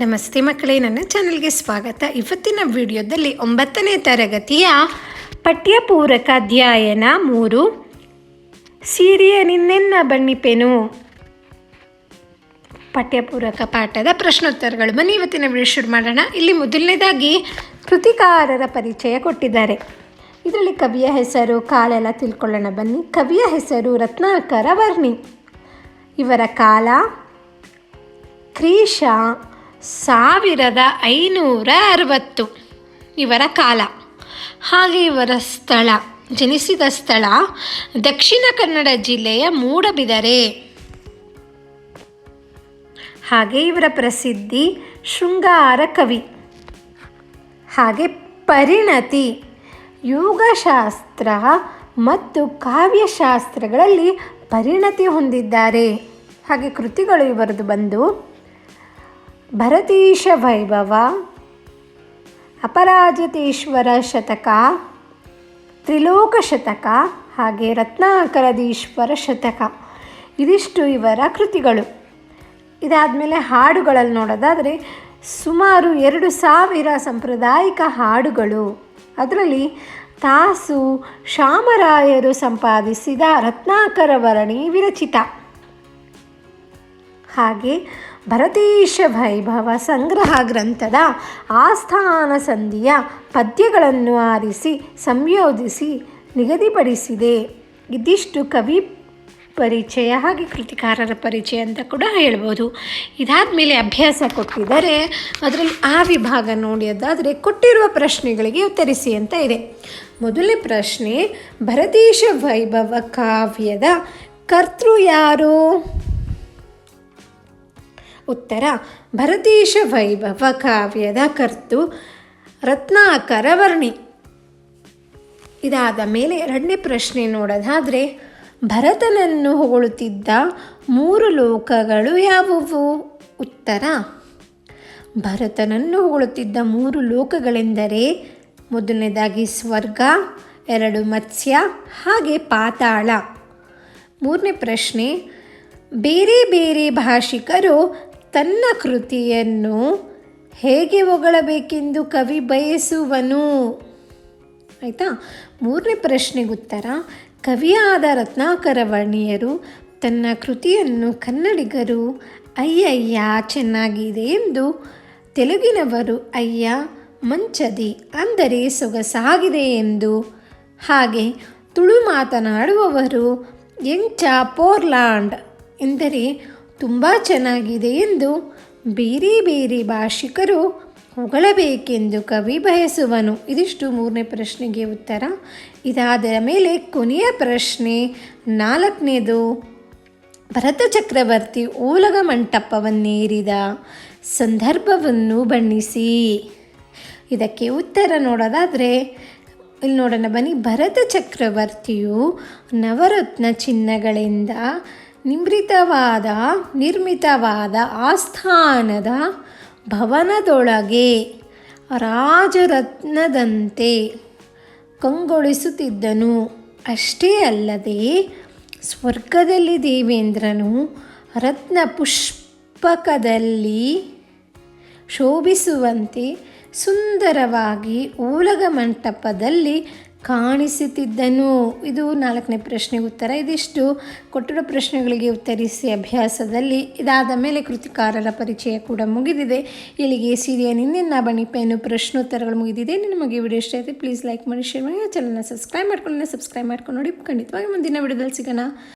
ನಮಸ್ತೆ ಮಕ್ಕಳೇ, ನನ್ನ ಚಾನಲ್ಗೆ ಸ್ವಾಗತ. ಇವತ್ತಿನ ವಿಡಿಯೋದಲ್ಲಿ ಒಂಬತ್ತನೇ ತರಗತಿಯ ಪಠ್ಯಪೂರಕ ಅಧ್ಯಯನ ಮೂರು. ಸೀರಿಯ ನಿನ್ನೆನ್ನ ಬಣ್ಣಿಪೆನು. ಪಠ್ಯಪೂರಕ ಪಾಠದ ಪ್ರಶ್ನೋತ್ತರಗಳು ಬನ್ನಿ, ಇವತ್ತಿನ ವಿಡಿಯೋ ಶುರು ಮಾಡೋಣ. ಇಲ್ಲಿ ಮೊದಲನೇದಾಗಿ ಕೃತಿಕಾರರ ಪರಿಚಯ ಕೊಟ್ಟಿದ್ದಾರೆ. ಇದರಲ್ಲಿ ಕವಿಯ ಹೆಸರು, ಕಾಲೆಲ್ಲ ತಿಳ್ಕೊಳ್ಳೋಣ ಬನ್ನಿ. ಕವಿಯ ಹೆಸರು ರತ್ನಾಕರ ವರ್ಣಿ. ಇವರ ಕಾಲ ಕ್ರೀಶ ಸಾವಿರದ ಐನೂರ ಅರವತ್ತು. ಇವರ ಕಾಲ. ಹಾಗೆ ಇವರ ಸ್ಥಳ. ಜನಿಸಿದ ಸ್ಥಳ ದಕ್ಷಿಣ ಕನ್ನಡ ಜಿಲ್ಲೆಯ ಮೂಡಬಿದರೆ. ಹಾಗೆ ಇವರ ಪ್ರಸಿದ್ಧಿ ಶೃಂಗಾರ ಕವಿ. ಹಾಗೆ ಪರಿಣತಿ. ಯೋಗಶಾಸ್ತ್ರ ಮತ್ತು ಕಾವ್ಯಶಾಸ್ತ್ರಗಳಲ್ಲಿ ಪರಿಣತಿ ಹೊಂದಿದ್ದಾರೆ. ಹಾಗೆ ಕೃತಿಗಳು ಇವರದು ಬಂದು ಭರತೀಶ ವೈಭವ ಅಪರಾಜಿತೇಶ್ವರ ಶತಕ, ತ್ರಿಲೋಕ ಶತಕ ಹಾಗೆ ರತ್ನಾಕರದೀಶ್ವರ ಶತಕ. ಇದಿಷ್ಟು ಇವರ ಕೃತಿಗಳು. ಇದಾದಮೇಲೆ ಹಾಡುಗಳಲ್ಲಿ ನೋಡೋದಾದರೆ ಸುಮಾರು ಎರಡು ಸಾವಿರ ಸಾಂಪ್ರದಾಯಿಕ ಹಾಡುಗಳು. ಅದರಲ್ಲಿ ತಾಸು ಶಾಮರಾಯರು ಸಂಪಾದಿಸಿದ ರತ್ನಾಕರ ವರ್ಣಿ ವಿರಚಿತ. ಹಾಗೆ ಭರತೀಶ ವೈಭವ ಸಂಗ್ರಹ ಗ್ರಂಥದ ಆಸ್ಥಾನ ಸಂಧಿಯ ಪದ್ಯಗಳನ್ನು ಆರಿಸಿ, ಸಂಯೋಜಿಸಿ, ನಿಗದಿಪಡಿಸಿದೆ. ಇದಿಷ್ಟು ಕವಿ ಪರಿಚಯ ಹಾಗೆ ಕೃತಿಕಾರರ ಪರಿಚಯ ಅಂತ ಕೂಡ ಹೇಳ್ಬೋದು. ಇದಾದಮೇಲೆ ಅಭ್ಯಾಸ ಕೊಟ್ಟಿದ್ದಾರೆ. ಅದರಲ್ಲಿ ಆ ವಿಭಾಗ ನೋಡಿಯೋದಾದರೆ ಕೊಟ್ಟಿರುವ ಪ್ರಶ್ನೆಗಳಿಗೆ ಉತ್ತರಿಸಿ ಅಂತ ಇದೆ. ಮೊದಲನೇ ಪ್ರಶ್ನೆ, ಭರತೀಶ ವೈಭವ ಕಾವ್ಯದ ಕರ್ತೃ ಯಾರು? ಉತ್ತರ, ಭರತೀಶ ವೈಭವ ಕಾವ್ಯದ ಕರ್ತು ರತ್ನಾಕರ ವರ್ಣಿ. ಇದಾದ ಮೇಲೆ ಎರಡನೇ ಪ್ರಶ್ನೆ ನೋಡೋದಾದರೆ, ಭರತನನ್ನು ಹೊಗಳುತ್ತಿದ್ದ ಮೂರು ಲೋಕಗಳು ಯಾವುವು? ಉತ್ತರ, ಭರತನನ್ನು ಹೊಗಳುತ್ತಿದ್ದ ಮೂರು ಲೋಕಗಳೆಂದರೆ, ಮೊದಲನೇದಾಗಿ ಸ್ವರ್ಗ, ಎರಡು ಮತ್ಸ್ಯ, ಹಾಗೆ ಪಾತಾಳ. ಮೂರನೇ ಪ್ರಶ್ನೆ, ಬೇರೆ ಬೇರೆ ಭಾಷಿಕರು ತನ್ನ ಕೃತಿಯನ್ನು ಹೇಗೆ ಹೊಗಳಬೇಕೆಂದು ಕವಿ ಬಯಸುವನು? ಆಯಿತಾ? ಮೂರನೇ ಪ್ರಶ್ನೆಗೆ ಉತ್ತರ. ಕವಿಯಾದ ರತ್ನಾಕರ ವರ್ಣಿಯರು ತನ್ನ ಕೃತಿಯನ್ನು ಕನ್ನಡಿಗರು, ಅಯ್ಯಯ್ಯ, ಚೆನ್ನಾಗಿದೆ ಎಂದು ತೆಲುಗಿನವರು, ಅಯ್ಯ, ಮಂಚದಿ, ಅಂದರೆ ಸೊಗಸಾಗಿದೆ ಎಂದು. ಹಾಗೆ ತುಳು ಮಾತನಾಡುವವರು, ಎಂಚ ಪೋರ್ಲ್ಯಾಂಡ್ ಎಂದರೆ ತುಂಬ ಚೆನ್ನಾಗಿದೆ ಎಂದು ಬೇರೆ ಬೇರೆ ಭಾಷಿಕರು ಹೊಗಳಬೇಕೆಂದು ಕವಿ ಬಯಸುವನು. ಇದಿಷ್ಟು ಮೂರನೇ ಪ್ರಶ್ನೆಗೆ ಉತ್ತರ. ಇದಾದ ಮೇಲೆ ಕೊನೆಯ ಪ್ರಶ್ನೆ, ನಾಲ್ಕನೇದು, ಭರತ ಚಕ್ರವರ್ತಿ ಓಲಗ ಮಂಟಪವನ್ನೇರಿದ ಸಂದರ್ಭವನ್ನು ಬಣ್ಣಿಸಿ. ಇದಕ್ಕೆ ಉತ್ತರ ನೋಡೋದಾದರೆ, ಇಲ್ಲಿ ನೋಡೋಣ ಬನ್ನಿ, ಭರತ ಚಕ್ರವರ್ತಿಯು ನವರತ್ನ ಚಿನ್ನಗಳಿಂದ ನಿಮೃತವಾದ, ನಿರ್ಮಿತವಾದ ಆಸ್ಥಾನದ ಭವನದೊಳಗೆ ರಾಜರತ್ನದಂತೆ ಕಂಗೊಳಿಸುತ್ತಿದ್ದನು. ಅಷ್ಟೇ ಅಲ್ಲದೆ, ಸ್ವರ್ಗದಲ್ಲಿ ದೇವೇಂದ್ರನು ರತ್ನ ಪುಷ್ಪಕದಲ್ಲಿ ಶೋಭಿಸುವಂತೆ ಸುಂದರವಾಗಿ ಓಲಗ ಮಂಟಪದಲ್ಲಿ ಕಾಣಿಸುತ್ತಿದ್ದನು? ಇದು ನಾಲ್ಕನೇ ಪ್ರಶ್ನೆಗೆ ಉತ್ತರ. ಇದಿಷ್ಟು ಕೊಟ್ಟಿರೋ ಪ್ರಶ್ನೆಗಳಿಗೆ ಉತ್ತರಿಸಿ ಅಭ್ಯಾಸದಲ್ಲಿ. ಇದಾದ ಮೇಲೆ ಕೃತಿಕಾರರ ಪರಿಚಯ ಕೂಡ ಮುಗಿದಿದೆ. ಇಲ್ಲಿಗೆ ಸೀರಿಯ ನಿನ್ನ ಬಣಿಪೆಯನ್ನು ಪ್ರಶ್ನೋತ್ತರಗಳು ಮುಗಿದಿದೆ. ನಿಮಗೆ ವಿಡಿಯೋ ಇಷ್ಟ ಆಯಿತು ಪ್ಲೀಸ್ ಲೈಕ್ ಮಾಡಿ ಶೇರ್ ಮಾಡಿ ಚಾನಲ್ನ ಸಬ್ಸ್ಕ್ರೈಬ್ ಮಾಡ್ಕೊಂಡು ಸಬ್ಸ್ಕ್ರೈಬ್ ಮಾಡ್ಕೊಂಡು ನೋಡಿ. ಖಂಡಿತವಾಗಿ ಮುಂದಿನ ವಿಡಿಯೋದಲ್ಲಿ ಸಿಗೋಣ.